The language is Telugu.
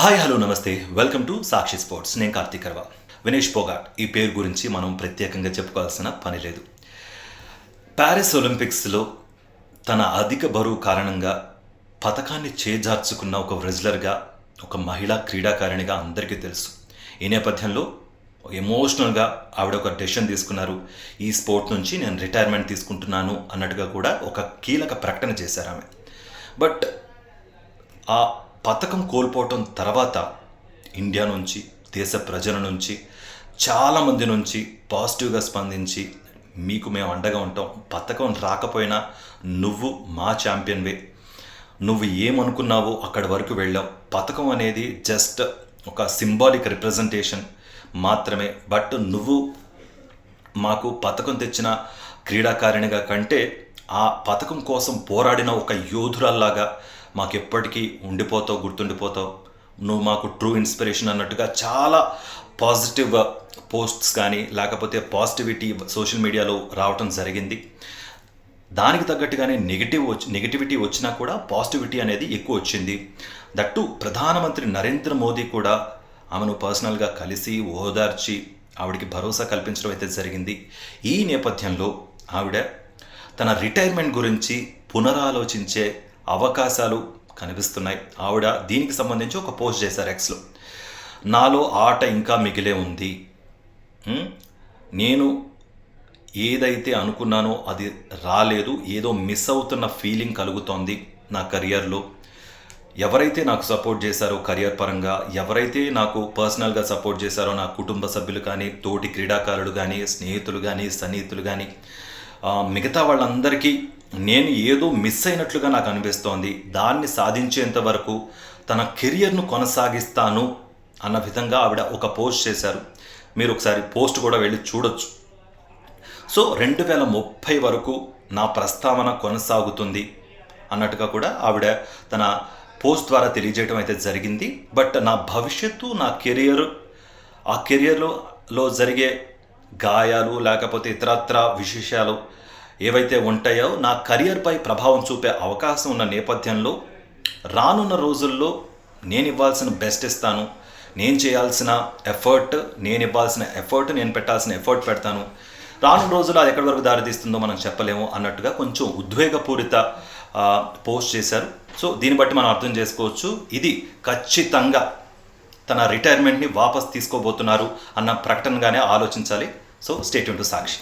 హాయ్ హలో నమస్తే. Welcome to Sakshi sports. నేను కార్తీక్ కర్వా వినేష్ పోగాట్. ఈ పేరు గురించి మనం ప్రత్యేకంగా చెప్పుకోవాల్సిన పని లేదు. ప్యారిస్ ఒలింపిక్స్లో తన అధిక బరువు కారణంగా పథకాన్ని చేజార్చుకున్న ఒక రెజ్లర్గా ఒక మహిళా క్రీడాకారిణిగా అందరికీ తెలుసు. ఈ నేపథ్యంలో ఎమోషనల్గా ఆవిడ ఒక డెసిషన్ తీసుకున్నారు. ఈ స్పోర్ట్ నుంచి నేను రిటైర్మెంట్ తీసుకుంటున్నాను అన్నట్టుగా కూడా ఒక కీలక ప్రకటన చేశారు ఆమె. బట్ ఆ పథకం కోల్పోవటం తర్వాత ఇండియా నుంచి దేశ ప్రజల నుంచి చాలామంది నుంచి పాజిటివ్గా స్పందించి మీకు మేము అండగా ఉంటాం. పథకం రాకపోయినా నువ్వు మా ఛాంపియన్వే నువ్వు ఏమనుకున్నావో అక్కడి వరకు వెళ్ళాం. పథకం అనేది జస్ట్ ఒక సింబాలిక్ రిప్రజెంటేషన్ మాత్రమే. బట్ నువ్వు మాకు పథకం తెచ్చిన క్రీడాకారిణిగా కంటే ఆ పథకం కోసం పోరాడిన ఒక యోధురాల్లాగా మాకు ఎప్పటికీ ఉండిపోతావు గుర్తుండిపోతావు. నువ్వు మాకు ట్రూ ఇన్స్పిరేషన్ అన్నట్టుగా చాలా పాజిటివ్ పోస్ట్స్ కానీ లేకపోతే పాజిటివిటీ సోషల్ మీడియాలో రావటం జరిగింది. దానికి తగ్గట్టుగానే నెగిటివ్ వచ్చి నెగిటివిటీ వచ్చినా కూడా పాజిటివిటీ అనేది ఎక్కువ వచ్చింది. దట్టు ప్రధానమంత్రి నరేంద్ర మోదీ కూడా ఆమెను పర్సనల్గా కలిసి ఓదార్చి ఆవిడకి భరోసా కల్పించడం అయితే జరిగింది. ఈ నేపథ్యంలో ఆవిడ తన రిటైర్మెంట్ గురించి పునరాలోచించే అవకాశాలు కనిపిస్తున్నాయి. ఆవిడ దీనికి సంబంధించి ఒక పోస్ట్ చేశారు ఎక్స్లో నాలో ఆట ఇంకా మిగిలే ఉంది. నేను ఏదైతే అనుకున్నానో అది రాలేదు. ఏదో మిస్ అవుతున్న ఫీలింగ్ కలుగుతోంది నా కెరియర్లో ఎవరైతే నాకు సపోర్ట్ చేశారో కెరియర్ పరంగా ఎవరైతే నాకు పర్సనల్గా సపోర్ట్ చేశారో నా కుటుంబ సభ్యులు కానీ తోటి క్రీడాకారులు కానీ స్నేహితులు కానీ సన్నిహితులు కానీ మిగతా వాళ్ళందరికీ నేను ఏదో మిస్ అయినట్లుగా నాకు అనిపిస్తోంది. దాన్ని సాధించేంత వరకు తన కెరియర్ను కొనసాగిస్తాను అన్న విధంగా ఆవిడ ఒక పోస్ట్ చేశారు. మీరు ఒకసారి పోస్ట్ కూడా వెళ్ళి చూడొచ్చు. సో రెండు వేల ముప్పై వరకు నా ప్రస్తావన కొనసాగుతుంది అన్నట్టుగా కూడా ఆవిడ తన పోస్ట్ ద్వారా తెలియజేయడం అయితే జరిగింది. బట్ నా భవిష్యత్తు నా కెరియర్ ఆ కెరియర్లో జరిగే గాయాలు లేకపోతే ఇతరత్ర విశేషాలు ఏవైతే ఉంటాయో నా కెరియర్పై ప్రభావం చూపే అవకాశం ఉన్న నేపథ్యంలో రానున్న రోజుల్లో నేను ఇవ్వాల్సిన బెస్ట్ ఇస్తాను. నేను చేయాల్సిన ఎఫర్ట్ నేను ఇవ్వాల్సిన ఎఫర్ట్ నేను పెట్టాల్సిన ఎఫర్ట్ పెడతాను. రానున్న రోజుల్లో అది ఎక్కడి వరకు దారితీస్తుందో మనం చెప్పలేము అన్నట్టుగా కొంచెం ఉద్వేగపూరిత పోస్ట్ చేశారు. సో దీన్ని బట్టి మనం అర్థం చేసుకోవచ్చు. ఇది ఖచ్చితంగా తన రిటైర్మెంట్ని వాపస్ తీసుకోబోతున్నారు అన్న ప్రకటనగానే ఆలోచించాలి. So state to Sakshi.